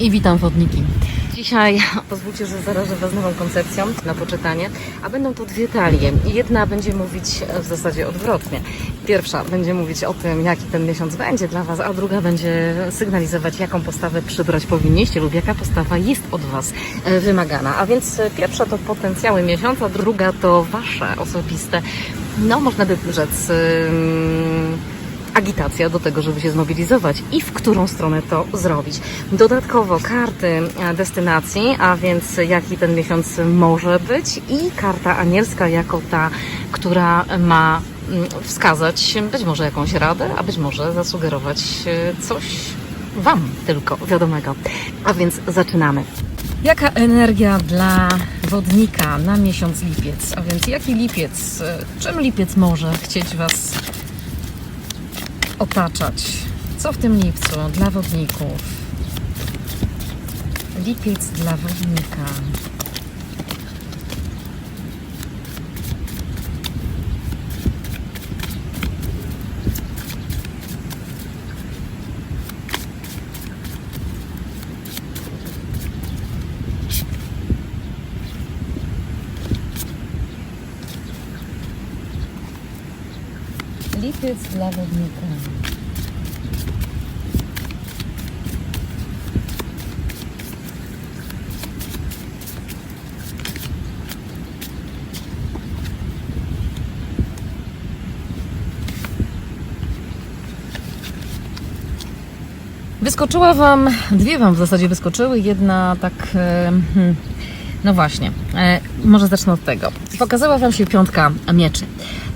i witam wodniki. Dzisiaj pozwólcie, że zarażę Was nową koncepcją na poczytanie, a będą to dwie talie. Jedna będzie mówić w zasadzie odwrotnie. Pierwsza będzie mówić o tym, jaki ten miesiąc będzie dla Was, a druga będzie sygnalizować, jaką postawę przybrać powinniście lub jaka postawa jest od Was e, wymagana. A więc e, pierwsza to potencjały miesiąca, druga to Wasze osobiste, no można by rzec, ym, agitacja do tego, żeby się zmobilizować i w którą stronę to zrobić. Dodatkowo karty e, destynacji, a więc jaki ten miesiąc może być i karta anielska jako ta, która ma mm, wskazać być może jakąś radę, a być może zasugerować e, coś Wam tylko wiadomego. A więc zaczynamy. Jaka energia dla wodnika na miesiąc lipiec? A więc jaki lipiec? e, Czym lipiec może chcieć Was otaczać. Co w tym lipcu dla wodników? Lipiec dla wodnika. Lipiec dla wodnika. Wyskoczyła Wam, dwie Wam w zasadzie wyskoczyły, jedna tak, e, hmm, no właśnie, e, może zacznę od tego. Pokazała Wam się piątka mieczy.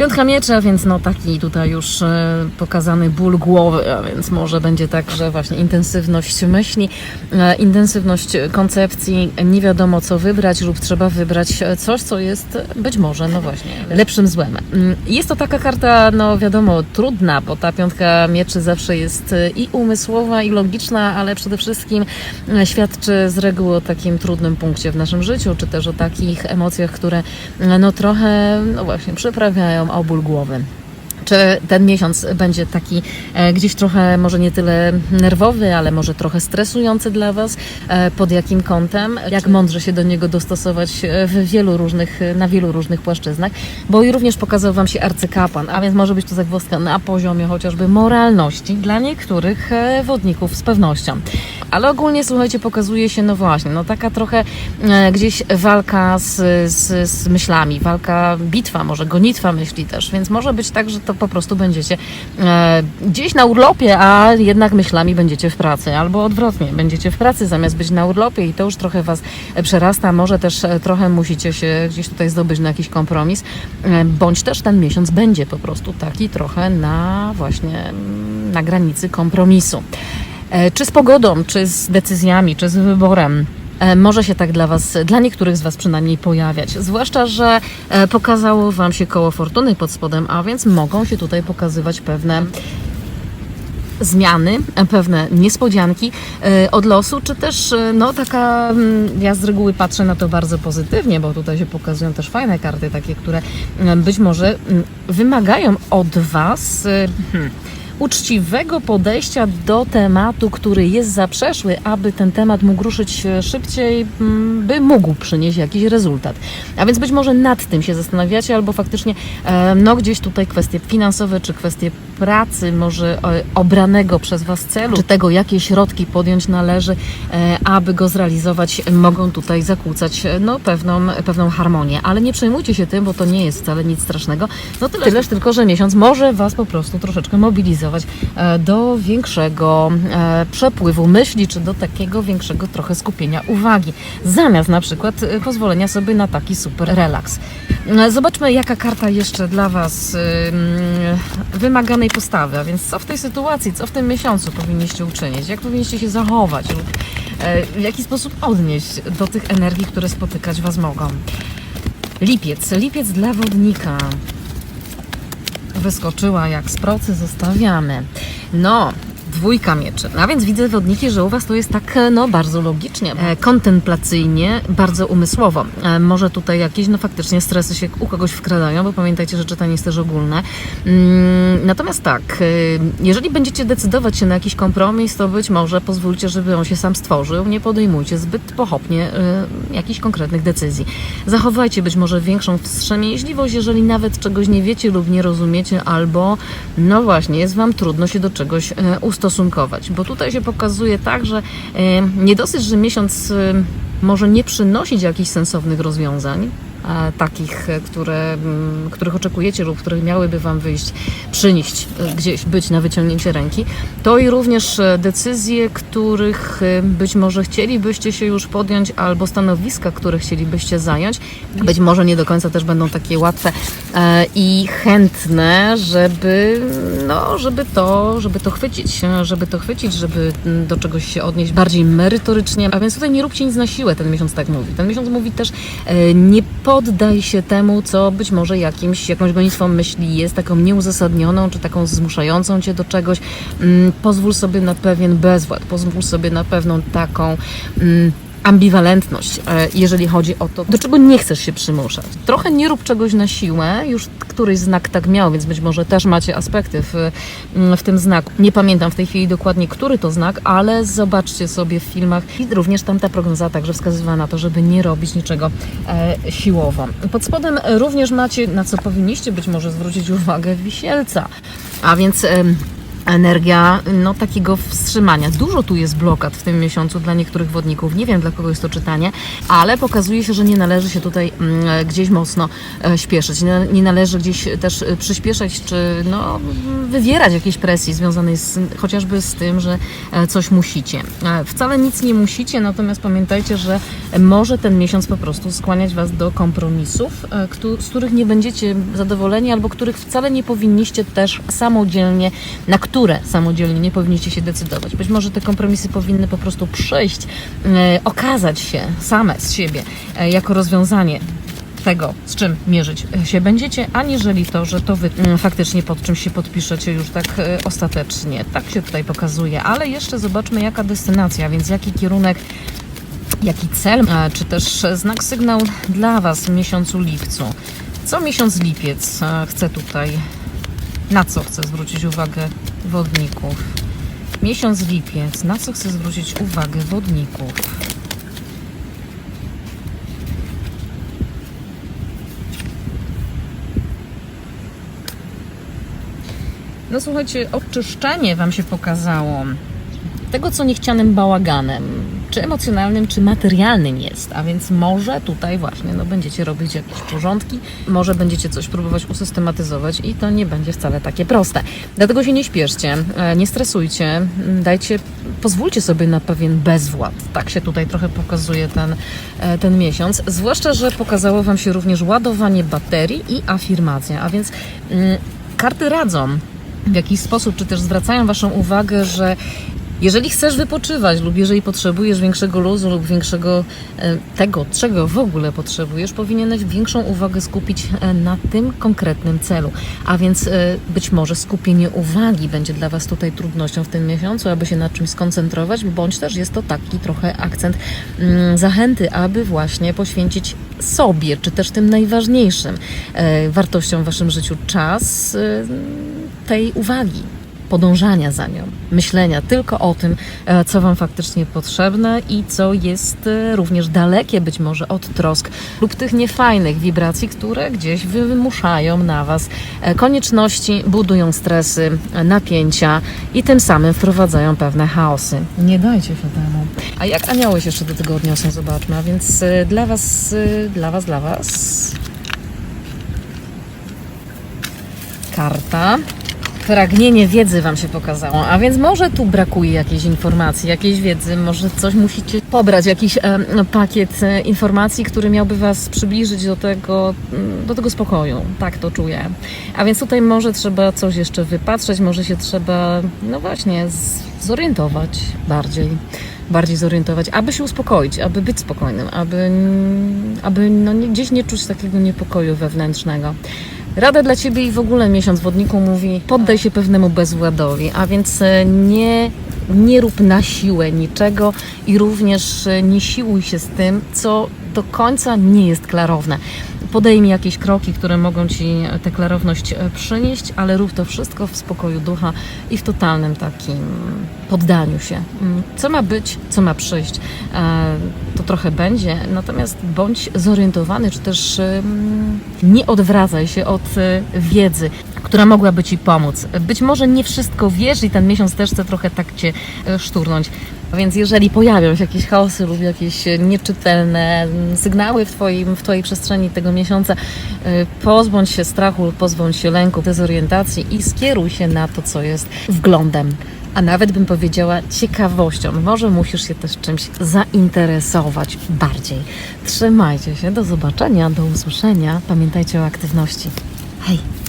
Piątka mieczy, a więc no taki tutaj już e, pokazany ból głowy, a więc może będzie tak, że właśnie intensywność myśli, e, intensywność koncepcji, nie wiadomo co wybrać lub trzeba wybrać coś, co jest być może, no właśnie, lepszym złem. Mm, Jest to taka karta, no wiadomo, trudna, bo ta piątka mieczy zawsze jest e, i umysłowa, i logiczna, ale przede wszystkim e, świadczy z reguły o takim trudnym punkcie w naszym życiu, czy też o takich emocjach, które e, no trochę, no właśnie, przyprawiają o ból głowy. Czy ten miesiąc będzie taki e, gdzieś trochę, może nie tyle nerwowy, ale może trochę stresujący dla Was? E, pod jakim kątem? Jak mądrze się do niego dostosować e, w wielu różnych, na wielu różnych płaszczyznach? Bo i również pokazał Wam się arcykapłan, a więc może być to zagwozdka na poziomie chociażby moralności dla niektórych e, wodników z pewnością. Ale ogólnie, słuchajcie, pokazuje się, no właśnie, no taka trochę e, gdzieś walka z, z, z myślami, walka, bitwa, może gonitwa myśli też, więc może być tak, że to po prostu będziecie e, gdzieś na urlopie, a jednak myślami będziecie w pracy, albo odwrotnie, będziecie w pracy zamiast być na urlopie i to już trochę Was przerasta, może też e, trochę musicie się gdzieś tutaj zdobyć na jakiś kompromis, e, bądź też ten miesiąc będzie po prostu taki trochę na właśnie mm, na granicy kompromisu. E, Czy z pogodą, czy z decyzjami, czy z wyborem. E, Może się tak dla Was, dla niektórych z Was przynajmniej pojawiać. Zwłaszcza, że e, pokazało Wam się koło fortuny pod spodem, a więc mogą się tutaj pokazywać pewne zmiany, pewne niespodzianki od losu, czy też no taka, mm, ja z reguły patrzę na to bardzo pozytywnie, bo tutaj się pokazują też fajne karty, takie, które być może mm, wymagają od Was hmm, uczciwego podejścia do tematu, który jest zaprzeszły, aby ten temat mógł ruszyć e, szybciej, mm, by mógł przynieść jakiś rezultat. A więc być może nad tym się zastanawiacie, albo faktycznie e, no gdzieś tutaj kwestie finansowe, czy kwestie pracy, może e, obranego przez Was celu, czy tego, jakie środki podjąć należy, e, aby go zrealizować, mogą tutaj zakłócać e, no, pewną, pewną harmonię. Ale nie przejmujcie się tym, bo to nie jest wcale nic strasznego. No tyle, tyleż tylko, że miesiąc może Was po prostu troszeczkę mobilizować do większego przepływu myśli, czy do takiego większego trochę skupienia uwagi, zamiast na przykład pozwolenia sobie na taki super relaks. E, Zobaczmy, jaka karta jeszcze dla Was ym, wymaganej postawy, a więc co w tej sytuacji, co w tym miesiącu powinniście uczynić, jak powinniście się zachować lub e, w jaki sposób odnieść do tych energii, które spotykać Was mogą. Lipiec, lipiec dla wodnika. Wyskoczyła jak z procy, zostawiamy. No, dwójka mieczy. A więc widzę wodniki, że u Was to jest tak, e, no bardzo logicznie, e, kontemplacyjnie, bardzo umysłowo. E, może tutaj jakieś, no faktycznie stresy się u kogoś wkradają, bo pamiętajcie, że czytanie jest też ogólne. Mm, Natomiast tak, jeżeli będziecie decydować się na jakiś kompromis, to być może pozwólcie, żeby on się sam stworzył. Nie podejmujcie zbyt pochopnie jakichś konkretnych decyzji. Zachowajcie być może większą wstrzemięźliwość, jeżeli nawet czegoś nie wiecie lub nie rozumiecie, albo no właśnie, jest Wam trudno się do czegoś e, ustosunkować. Bo tutaj się pokazuje tak, że nie dosyć, że miesiąc może nie przynosić jakichś sensownych rozwiązań, takich, które, mm, których oczekujecie lub które miałyby Wam wyjść, przynieść e, gdzieś, być na wyciągnięcie ręki, to i również e, decyzje, których e, być może chcielibyście się już podjąć, albo stanowiska, które chcielibyście zająć, być może nie do końca też będą takie łatwe i chętne, żeby, no, żeby to, żeby to chwycić, żeby to chwycić, żeby mm, do czegoś się odnieść bardziej merytorycznie. A więc tutaj nie róbcie nic na siłę, ten miesiąc tak mówi. Ten miesiąc mówi też, nie poddaj się temu, co być może jakimś, jakąś gonitwą myśli jest, taką nieuzasadnioną, czy taką zmuszającą cię do czegoś. Mm, Pozwól sobie na pewien bezwład, pozwól sobie na pewną taką mm, ambiwalentność, e, jeżeli chodzi o to, do czego nie chcesz się przymuszać. Trochę nie rób czegoś na siłę, już któryś znak tak miał, więc być może też macie aspekty w, mm, w tym znaku. Nie pamiętam w tej chwili dokładnie, który to znak, ale zobaczcie sobie w filmach i również tam ta prognoza także wskazywała na to, żeby nie robić niczego e, siłowo. Pod spodem również macie, na co powinniście być może zwrócić uwagę, wisielca. A więc... em, energia no, takiego wstrzymania. Dużo tu jest blokad w tym miesiącu dla niektórych wodników. Nie wiem, dla kogo jest to czytanie, ale pokazuje się, że nie należy się tutaj mm, gdzieś mocno e, śpieszyć. Nie, należy gdzieś też e, przyspieszać, czy no, wywierać jakiejś presji związanej z, chociażby z tym, że e, coś musicie. E, Wcale nic nie musicie, natomiast pamiętajcie, że może ten miesiąc po prostu skłaniać Was do kompromisów, e, z których nie będziecie zadowoleni, albo których wcale nie powinniście też samodzielnie, na samodzielnie nie powinniście się decydować. Być może te kompromisy powinny po prostu przyjść, e, okazać się same z siebie e, jako rozwiązanie tego, z czym mierzyć się będziecie, aniżeli to, że to wy mm, faktycznie pod czymś się podpiszecie już tak e, ostatecznie. Tak się tutaj pokazuje, ale jeszcze zobaczmy jaka destynacja, więc jaki kierunek jaki cel, e, czy też znak sygnał dla Was w miesiącu lipcu. Co miesiąc lipiec e, chcę tutaj, na co chcę zwrócić uwagę wodników? Miesiąc lipiec, na co chcę zwrócić uwagę wodników? No słuchajcie, oczyszczenie Wam się pokazało tego, co niechcianym bałaganem, czy emocjonalnym, czy materialnym jest. A więc może tutaj właśnie no, będziecie robić jakieś porządki, może będziecie coś próbować usystematyzować i to nie będzie wcale takie proste. Dlatego się nie śpieszcie, e, nie stresujcie, dajcie, pozwólcie sobie na pewien bezwład. Tak się tutaj trochę pokazuje ten, e, ten miesiąc. Zwłaszcza, że pokazało Wam się również ładowanie baterii i afirmacja. A więc mm, karty radzą w jakiś sposób, czy też zwracają Waszą uwagę, że jeżeli chcesz wypoczywać lub jeżeli potrzebujesz większego luzu lub większego e, tego, czego w ogóle potrzebujesz, powinieneś większą uwagę skupić e, na tym konkretnym celu. A więc e, być może skupienie uwagi będzie dla Was tutaj trudnością w tym miesiącu, aby się na czymś skoncentrować, bądź też jest to taki trochę akcent mm, zachęty, aby właśnie poświęcić sobie, czy też tym najważniejszym wartościom w Waszym życiu czas tej uwagi podążania za nią, myślenia tylko o tym, e, co Wam faktycznie potrzebne i co jest e, również dalekie być może od trosk lub tych niefajnych wibracji, które gdzieś wymuszają na Was e, konieczności, budują stresy, napięcia i tym samym wprowadzają pewne chaosy. Nie dajcie się temu. A jak anioły się jeszcze do tego odniosą, zobaczmy. A więc dla Was, dla Was, dla Was karta pragnienie wiedzy Wam się pokazało, a więc może tu brakuje jakiejś informacji, jakiejś wiedzy, może coś musicie pobrać, jakiś e, pakiet e, informacji, który miałby Was przybliżyć do tego, mm, do tego spokoju. Tak to czuję. A więc tutaj może trzeba coś jeszcze wypatrzeć, może się trzeba, no właśnie, zorientować bardziej. Bardziej zorientować, aby się uspokoić, aby być spokojnym, aby, aby no, gdzieś nie czuć takiego niepokoju wewnętrznego. Rada dla Ciebie i w ogóle miesiąc wodniku mówi poddaj się pewnemu bezładowi, a więc e, nie, nie rób na siłę niczego i również e, nie siłuj się z tym, co do końca nie jest klarowne. Podejmij jakieś kroki, które mogą Ci tę klarowność e, przynieść, ale rób to wszystko w spokoju ducha i w totalnym takim poddaniu się. Mm, Co ma być, co ma przyjść, e, to trochę będzie, natomiast bądź zorientowany, czy też em, nie odwracaj się od wiedzy, która mogłaby Ci pomóc. Być może nie wszystko wiesz i ten miesiąc też chce trochę tak Cię szturnąć. Więc jeżeli pojawią się jakieś chaosy lub jakieś e, nieczytelne sygnały w, twoim, w Twojej przestrzeni tego miesiąca, e, pozbądź się strachu pozbądź się lęku, dezorientacji i skieruj się na to, co jest wglądem. A nawet bym powiedziała ciekawością. Może musisz się też czymś zainteresować bardziej. Trzymajcie się, do zobaczenia, do usłyszenia. Pamiętajcie o aktywności. Hej!